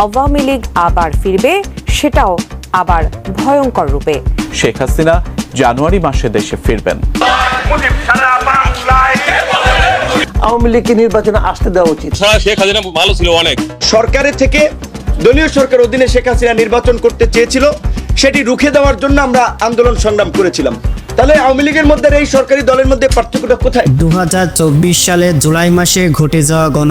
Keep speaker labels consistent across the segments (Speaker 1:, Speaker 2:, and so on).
Speaker 1: আওয়ামী লীগ আবার ফিরবে সেটাও আবার ভয়ঙ্কর রূপে।
Speaker 2: শেখ হাসিনা জানুয়ারি মাসে দেশে ফিরবেন।
Speaker 3: আওয়ামী লীগকে নির্বাচনে আসতে দেওয়া উচিত।
Speaker 4: ছাড়া শেখ হাসিনা ভালো ছিল অনেক।
Speaker 5: সরকারের থেকে দলীয় সরকার অধীনে শেখ হাসিনা নির্বাচন করতে চেয়েছিল সেটি রুখে দেওয়ার জন্য আমরা আন্দোলন সংগ্রাম করেছিলাম। তাহলে আওয়ামী লীগের মধ্যে এই সরকারি দলের মধ্যে পার্থক্যটা কোথায়?
Speaker 6: দু সালে জুলাই মাসে ঘটে যাওয়া গণ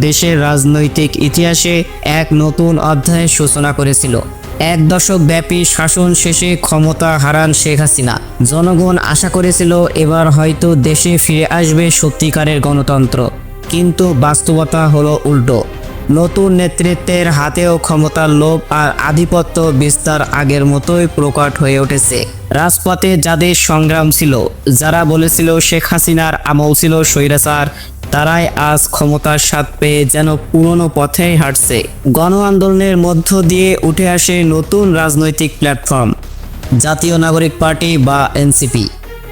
Speaker 6: দেশের রাজনৈতিক ইতিহাসে এক নতুন অধ্যায়ের সূচনা করেছিল। এক দশক ব্যাপী শাসন শেষে ক্ষমতা হারান শেখ হাসিনা। জনগণ আশা করেছিল এবার হয়তো দেশে ফিরে আসবে সত্যিকারের গণতন্ত্র। কিন্তু বাস্তবতা হলো উল্টো। নতুন নেতৃত্বের হাতেও ক্ষমতার লোভ আর আধিপত্য বিস্তার আগের মতোই প্রকট হয়ে উঠেছে। রাজপথে যাদের সংগ্রাম ছিল, যারা বলেছিল শেখ হাসিনার আমল ছিল স্বৈরাচার, তারাই আজ ক্ষমতার স্বাদ পেয়ে যেন পুরনো পথেই হাঁটছে। গণ আন্দোলনের মধ্য দিয়ে উঠে আসে নতুন রাজনৈতিক প্ল্যাটফর্ম। জাতীয় নাগরিক পার্টি বা এনসিপি।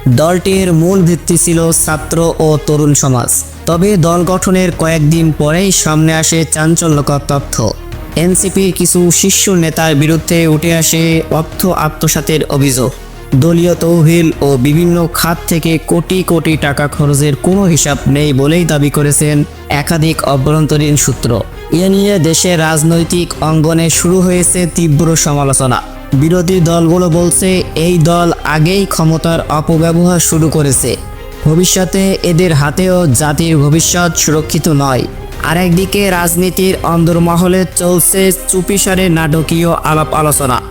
Speaker 6: দলটির মূল ভিত্তি ছিল ছাত্র ও তরুণ সমাজ। তবে দল গঠনের কয়েকদিন পরেই সামনে আসে চাঞ্চল্যকর তথ্য। এনসিপির কিছু শীর্ষ নেতার বিরুদ্ধে উঠে আসে অর্থ আত্মসাতের অভিযোগ। দলীয় তহবিল ও বিভিন্ন খাত থেকে কোটি কোটি টাকা খরচের কোনো হিসাব নেই বলেই দাবি করেছেন একাধিক অভ্যন্তরীণ সূত্র। এ নিয়ে দেশের রাজনৈতিক অঙ্গনে শুরু হয়েছে তীব্র সমালোচনা। বিরোধী দলগুলো বলছে, এই দল আগেই ক্ষমতার অপব্যবহার শুরু করেছে। ভবিষ্যতে এদের হাতেও জাতির ভবিষ্যৎ সুরক্ষিত নয়। আরেকদিকে রাজনীতির অন্দরমহলে চলছে চুপিসারে নাটকীয় আলাপ আলোচনা।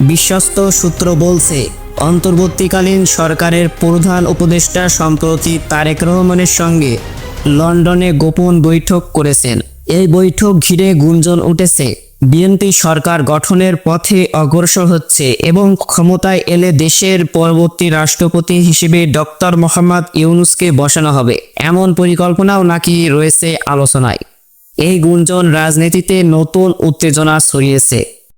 Speaker 6: বিশ্বস্ত সূত্র বলছে অন্তর্বর্তীকালীন সরকারের প্রধান উপদেষ্টা সম্প্রতি তারেক রহমানের সঙ্গে লন্ডনে গোপন বৈঠক করেছেন। এই বৈঠক ঘিরে গুঞ্জন উঠেছে, বিএনপি সরকার গঠনের পথে অগ্রসর হচ্ছে এবং ক্ষমতায় এলে দেশের পরবর্তী রাষ্ট্রপতি হিসেবে ডক্টর মোহাম্মদ ইউনুসকে বসানো হবে। এমন পরিকল্পনাও নাকি রয়েছে আলোচনায়। এই গুঞ্জন রাজনীতিতে নতুন উত্তেজনা ছড়িয়েছে।